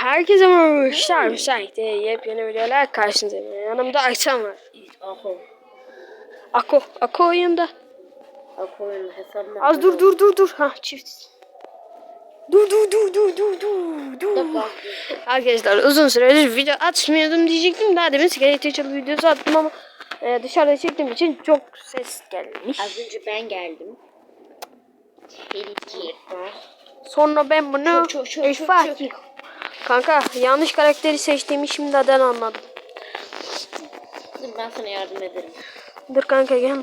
Herkese merhaba arkadaşlar. Müsaitte yepyeni videolar karşınızdayım. Yanımda Aytan var. Ako. Ako. Ako oyunda. Ako'nun hesabına. Az dur dur dur dur. Ha çift. Dur dur dur dur dur dur dur. Arkadaşlar uzun süredir video atmıyordum diyecektim. Daha demin sigara içeceğim videosu attım ama e, dışarıda çektiğim için çok ses gelmiş. Az önce ben geldim. Tehlike. Sonra ben bunu Çok, çok, çok, çok, Fatih. Kanka yanlış karakteri seçtiğimi şimdiden anladım. Dur ben sana yardım ederim. Dur kanka gelme.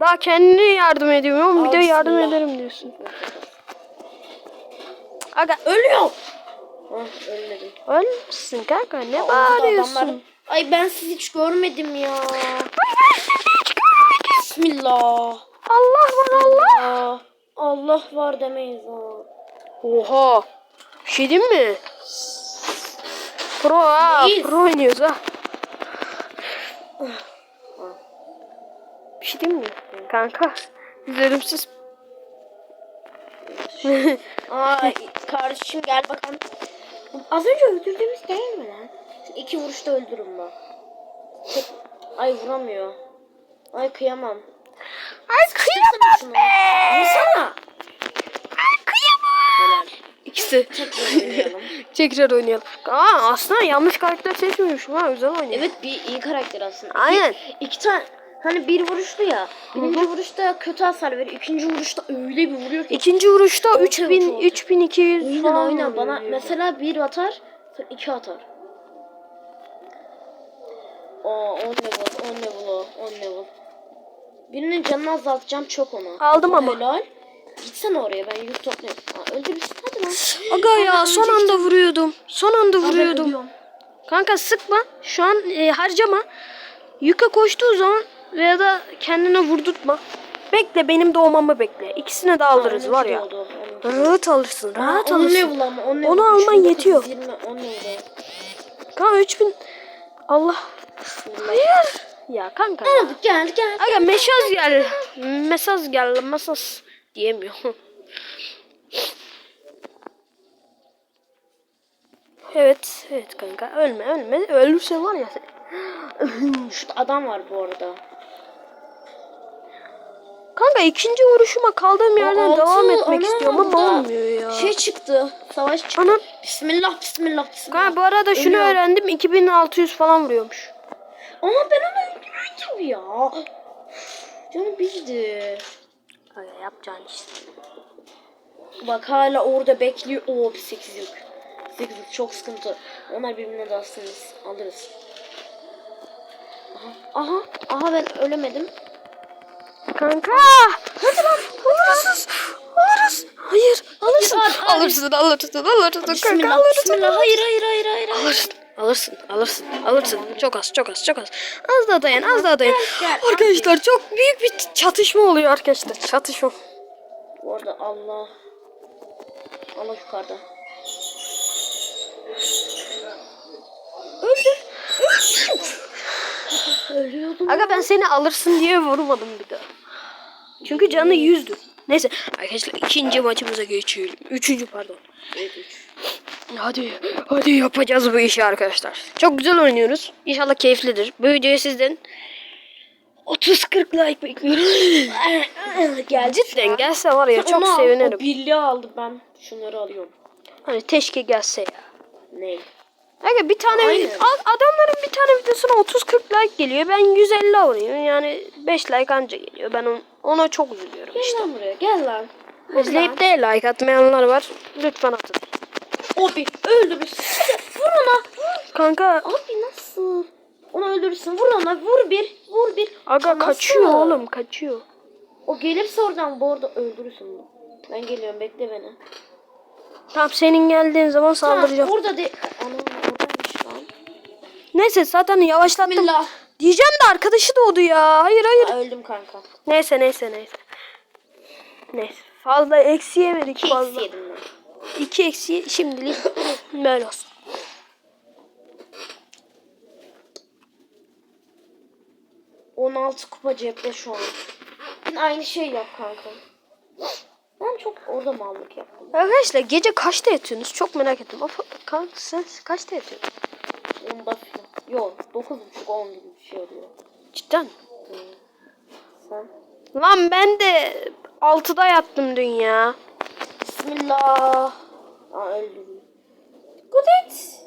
Daha kendine yardım ediyorum bir de yardım bismillah. ederim diyorsun. Aga Ölüyor. Ah ölmedim. ölmüşsün kanka ne Aa, bağırıyorsun? adamlar- Ay ben sizi hiç görmedim ya. Bismillah. Allah var Allah. Aa, Allah var demeyiz ha. Oha. Şey mi? Pro ha. Pro oynuyoruz ha. Bir şey diyeyim mi? Kanka. Üzerimsiz. Ay kardeşim gel bakalım. Az önce öldürdüğümüz değil mi lan? İki vuruşta öldürürüm ben. Tek... Ay vuramıyor. Ay kıyamam. Ay kıyamam be. Vursana. İkisi. Tekrar oynayalım. Tekrar oynayalım. Aa aslında yanlış karakter seçmemişim ha güzel oynuyor. evet bir iyi karakter aslında. İki- Aynen. İki tane hani bir vuruşlu ya. Birinci vuruşta kötü hasar veriyor. İkinci vuruşta öyle bir vuruyor ki. İkinci vuruşta Orta 3000 uç, orta. 3200 Aynen falan aynen bana mesela bir atar iki atar. Aa 10 level 10 level o 10 level. Birinin canını azaltacağım çok ona. Aldım ama. Helal. Gitsene oraya ben yük toplayayım. Aa, öldürürsün hadi lan. Aga ya Aa, son ölecektim. anda vuruyordum. Son anda Aa, ben vuruyordum. ölüyorum. Kanka sıkma. Şu an e, harcama. Yüke koştuğu zaman veya da kendine vurdurtma. Bekle benim doğmamı bekle. İkisini de alırız Aa, var ya. oldu. Rahat alırsın. Rahat Aa, on alırsın. level ama, on level. Onu alman 3920, yetiyor. 10 level. Kanka 3000. Allah. Hayır. Ya kanka. ya. Gel gel. Aga mesaj gel. Mesaj gel. Mesaj diyemiyor. evet. Evet kanka. Ölme ölme. Ölürse var ya. Şurada adam var bu arada. Kanka ikinci vuruşuma kaldığım yerden Altı, devam etmek ana, istiyorum ama olmuyor ya. Şey çıktı. Savaş çıktı. Anam. Bismillah bismillah bismillah. Kanka bu arada şunu Ölüyor. öğrendim 2600 falan vuruyormuş. Ama ben onu öldürün gibi ya. Canım bildi. Aga yapacağın işte. Bak hala orada bekliyor. Oo bir 8 yük. 8 yük çok sıkıntı. Onlar birbirine dalsınız. Alırız. Aha. Aha. Aha ben ölemedim. Kanka. Hadi lan. Alırız. Alırız. Hayır. Alırsın. Alırsın. Alırsın. Alırsın. Kanka alırsın. bismillah. Hayır hayır hayır hayır. hayır. Alırsın. Alırsın. Alırsın. Alırsın. Çok az. Çok az. Çok az. Az daha dayan. Az daha dayan. Arkadaşlar çok büyük bir çatışma oluyor arkadaşlar. Çatışma. Bu arada Allah. Allah yukarıda. Öldür. Ölüyordum. Aga ben seni alırsın diye vurmadım bir daha. Çünkü canı yüzdü. Neyse arkadaşlar ikinci maçımıza geçelim. Üçüncü pardon. Evet, üç. Hadi hadi yapacağız bu işi arkadaşlar. Çok güzel oynuyoruz. İnşallah keyiflidir. Bu videoya sizden 30-40 like bekliyorum. Geldi. Cidden gelse var ya çok sevinirim. Birliği aldım ben. Şunları alıyorum. Hani teşke gelse ya. Ne? Aga bir tane Aynen. adamların bir tane videosuna 30-40 like geliyor. Ben 150 alıyorum. Yani 5 like anca geliyor. Ben on- ona çok üzülüyorum Gel işte. lan buraya. Gel lan. İzleyip de like atmayanlar var. Lütfen atın. Abi öldürürsün. Hadi vur ona. Kanka Abi nasıl? Onu öldürürsün. Vur ona. Vur bir. Vur bir. aga Nasıl? kaçıyor oğlum kaçıyor. O gelirse oradan bu arada öldürürsün onu. Ben geliyorum. Bekle beni. Tamam senin geldiğin zaman saldıracağım. Tamam, orada de... Ana oradaymış lan. Neyse zaten yavaşlattım. Bismillah. Diyeceğim de arkadaşı doğdu ya. Hayır hayır. Aa, öldüm kanka. Neyse neyse neyse. Neyse. Fazla eksi yemedik fazla. eksi yedim ben. İki eksi şimdilik böyle olsun. On altı kupa cepte şu an. Aynı şey yap kanka. Ben çok Orada mallık yaptım. Arkadaşlar gece kaçta yatıyorsunuz? Çok merak ettim. Kanka sen kaçta yatıyorsun? Onda falan. Yok 9.30 10 gibi bir şey oluyor. Cidden mi? Sen? Lan ben de 6'da yattım dün ya. Bismillah. Aa öldüm. Dikkat et.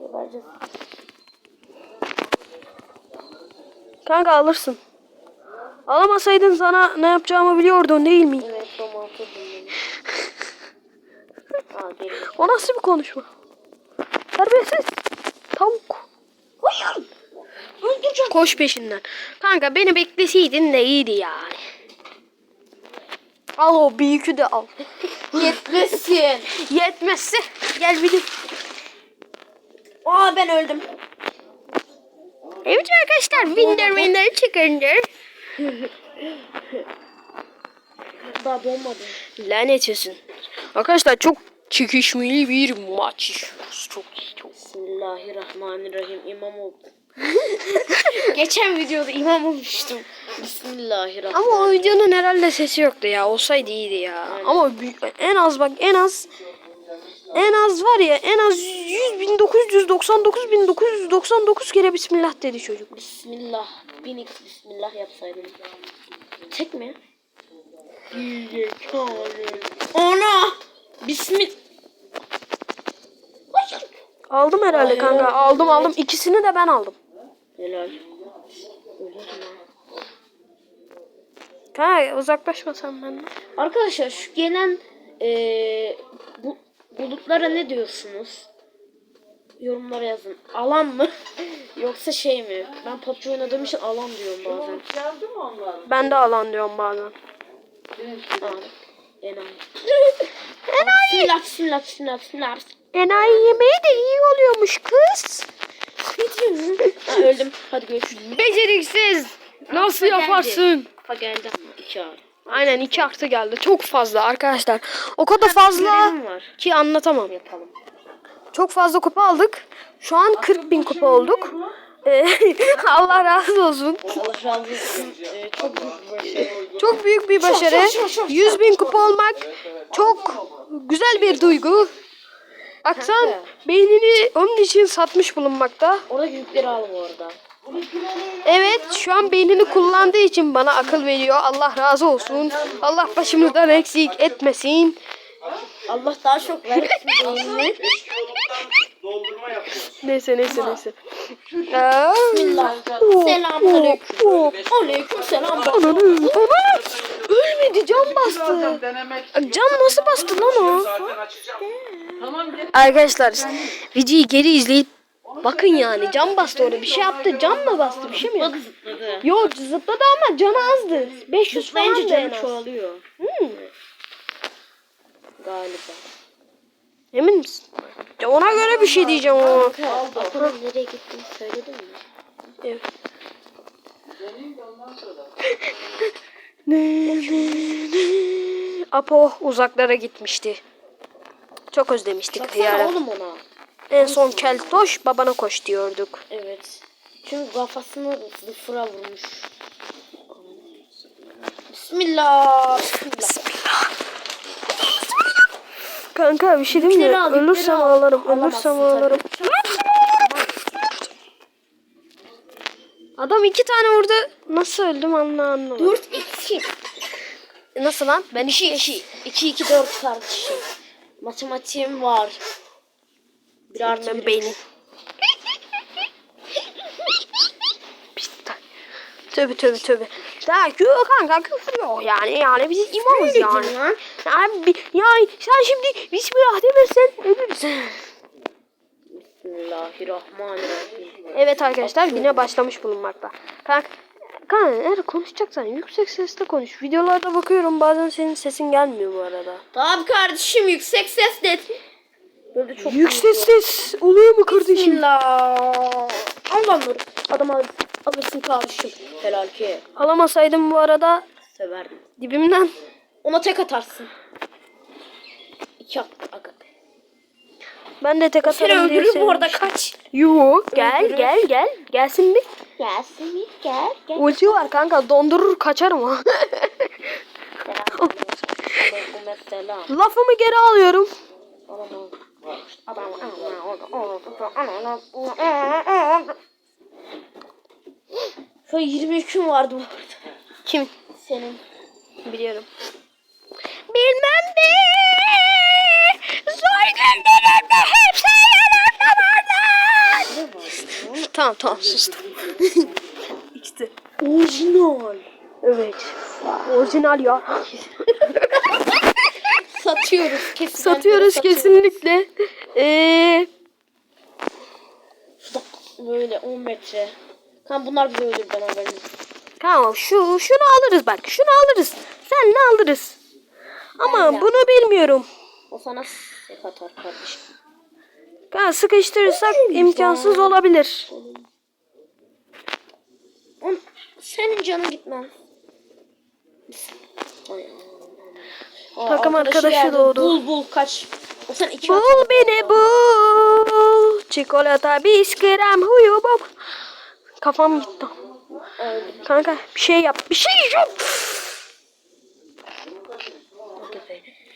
Gebereceğiz. Kanka alırsın. Alamasaydın sana ne yapacağımı biliyordun değil mi? Evet. Aa geri. O nasıl bir konuşma? Terbiyesiz. Tavuk. Hayır. Öldüreceğim. Koş peşinden. Kanka beni bekleseydin de iyiydi yani. Al o büyükü de al. Yetmesin. Yetmezse gel de. Aa ben öldüm. Evet arkadaşlar Winder Winder çıkındır. Daha donmadı. Lanet olsun. Arkadaşlar çok çekişmeli bir maç. Çok iyi çok. Bismillahirrahmanirrahim. İmam oldum. Geçen videoda imam olmuştum. Bismillahirrahmanirrahim. Ama o videonun herhalde sesi yoktu ya. Olsaydı iyiydi ya. Ama büyük- en az bak en az en az var ya en az 100 1999 1999 kere Bismillah dedi çocuk. Bismillah. Binik bismillah yapsaydım. Tek mi? Ana! Bismillah. Aldım herhalde Hayır, kanka. Aldım aldım. İkisini de ben aldım. Helal. Ha. Kanka uzaklaşma sen benden. Arkadaşlar şu gelen eee bu bulutlara ne diyorsunuz? Yorumlara yazın. Alan mı? Yoksa şey mi? Ben PUBG oynadığım için alan diyorum bazen. Ben de alan diyorum bazen. Aa, enayi. Bismillah, bismillah, bismillah, bismillah. Enayi yemeği de iyi oluyormuş kız. Ne diyorsun? Ha, öldüm. Hadi görüşürüz. Beceriksiz. Nasıl geldi. Kafa geldi ama iki ağır. Aynen iki artı geldi. Çok fazla arkadaşlar. O kadar fazla ki anlatamam. Yapalım. Çok fazla kupa aldık. Şu an 40 bin kupa olduk. Ee, Allah razı olsun. Allah razı olsun. Ee, çok büyük bir başarı. Çok büyük bir başarı. 100 bin kupa olmak çok güzel bir duygu. Aksan beynini onun için satmış bulunmakta. Orada yükleri al bu arada. Evet şu an beynini kullandığı için bana akıl veriyor. Allah razı olsun. Allah başımızdan eksik etmesin. Allah daha çok versin. Doldurma yapıyoruz. Neyse neyse neyse. Aa, Selamünaleyküm. Aleyküm selam. Ananı, ananı. Ölmedi can bastı. Can nasıl bastı lan o? zaten açacağım. Arkadaşlar videoyu geri izleyip bakın yani can bastı orada bir şey yaptı can mı bastı bir şey mi yaptı? zıpladı. Yo zıpladı ama canı azdı. 500 falan da en canı az. çoğalıyor. Hmm, Galiba. emin misin? Ya ona göre bir şey diyeceğim ama. Apo'nun nereye gittiğini söyledin mi? Evet. Apo uzaklara gitmişti. Çok özlemiştik Baksana oğlum ona. En son keltoş babana koş diyorduk. Evet. Çünkü kafasını sıfıra vurmuş. Bismillah. Bismillah. Kanka bir şey diyeyim mi? Al, Ölürsem al. ağlarım. Ölürsem ağlarım. Adam iki tane orada nasıl öldüm anla anlamadım. 4 2. Nasıl lan? Ben 2 2. 2 2 4 kardeşim. Matematiğim var. Bir artı bir. beynim. Pis. Tövbe tövbe tövbe. Daha yok kanka küfür yok yani. Yani biz imamız yani. lan? Yani, bi- yani sen şimdi Bismillah demezsen ölürsün. Bismillahirrahmanirrahim. Evet arkadaşlar yine başlamış bulunmakta. Kanka, kanka eğer konuşacaksan yüksek sesle konuş. Videolarda bakıyorum bazen senin sesin gelmiyor bu arada. Tamam kardeşim yüksek ses net. Böyle çok Yüksek ses oluyor mu kardeşim? Bismillah. Allah nur. Adam al, alırsın kardeşim. Helal ki. Alamasaydım bu arada Severdim. dibimden Ona tek atarsın. İki at. Aga. ben de tek Seni atarım diye öldürür bu arada kaç. Yo gel Öldürür. gel gel. Gelsin bir. Gelsin bir gel gel. Ulti var kanka dondurur kaçarım ha. Selam. Lafımı geri alıyorum. Şu 22 mi vardı bu arada? Kim? Senin. Biliyorum. Bilmem ne. Zor günlerimde hep sen yanımda vardın. Tamam tamam sustum. işte. Orijinal. Evet. Orijinal ya. Satıyoruz kesin. Satıyoruz kesinlikle. Ee, Böyle 10 metre. Kan bunlar bizi öldür ben haberim. tamam şu şunu alırız bak. Şunu alırız. Sen ne alırız? Ama Aynen. bunu bilmiyorum. O sana sek atar kardeşim. Ha, sıkıştırırsak imkansız olabilir. On, senin canın gitmez. Ay, Takım arkadaşı doğdu. Bul bul kaç. O sen iki Bul beni bul. Çikolata bisküvim huyu bab. Kafam gitti. Kanka bir şey yap. Bir şey yap.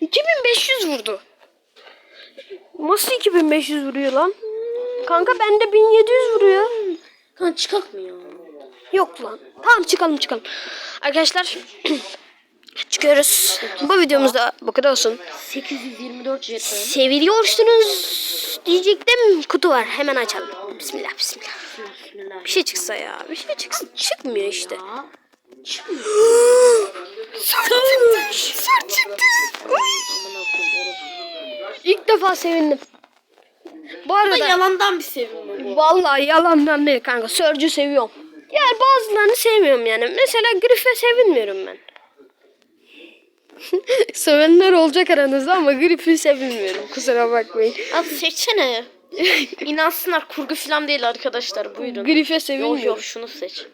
2500 vurdu. Nasıl 2500 vuruyor lan? Kanka bende 1700 vuruyor. Kan çıkak mı ya? Yok lan. Tamam çıkalım çıkalım. Arkadaşlar çıkıyoruz. Bu videomuzda bu kadar olsun. 824 jeton. Seviliyorsunuz diyecektim. Kutu var. Hemen açalım. Bismillah bismillah. Bismillah. Bir şey çıksa ya. Bir şey çıksın. Çıkmıyor işte. Çıkmıyor. Sır çıktı. Sır. İlk defa sevindim. Bu arada yalandan bir sevinme bu. vallahi yalandan değil kanka. Sörcü seviyorum. Yani bazılarını sevmiyorum yani. Mesela Griff'e sevinmiyorum ben. Sevenler olacak aranızda ama Griff'i sevinmiyorum. Kusura bakmayın. Al seçsene. İnansınlar kurgu falan değil arkadaşlar buyurun. Griff'e Yok sevinmiyorum. yok şunu seç.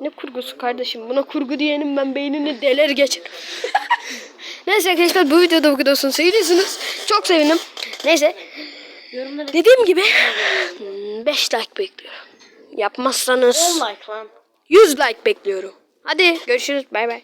Ne kurgusu kardeşim? Buna kurgu diyenin ben beynini deler geçer. Neyse arkadaşlar bu videoda bu kadar olsun. Seviyorsunuz. Çok sevindim. Neyse. Yorumları Dediğim gibi 5 like bekliyorum. 10 Yapmazsanız like lan. 100 like bekliyorum. Hadi görüşürüz. Bay bay.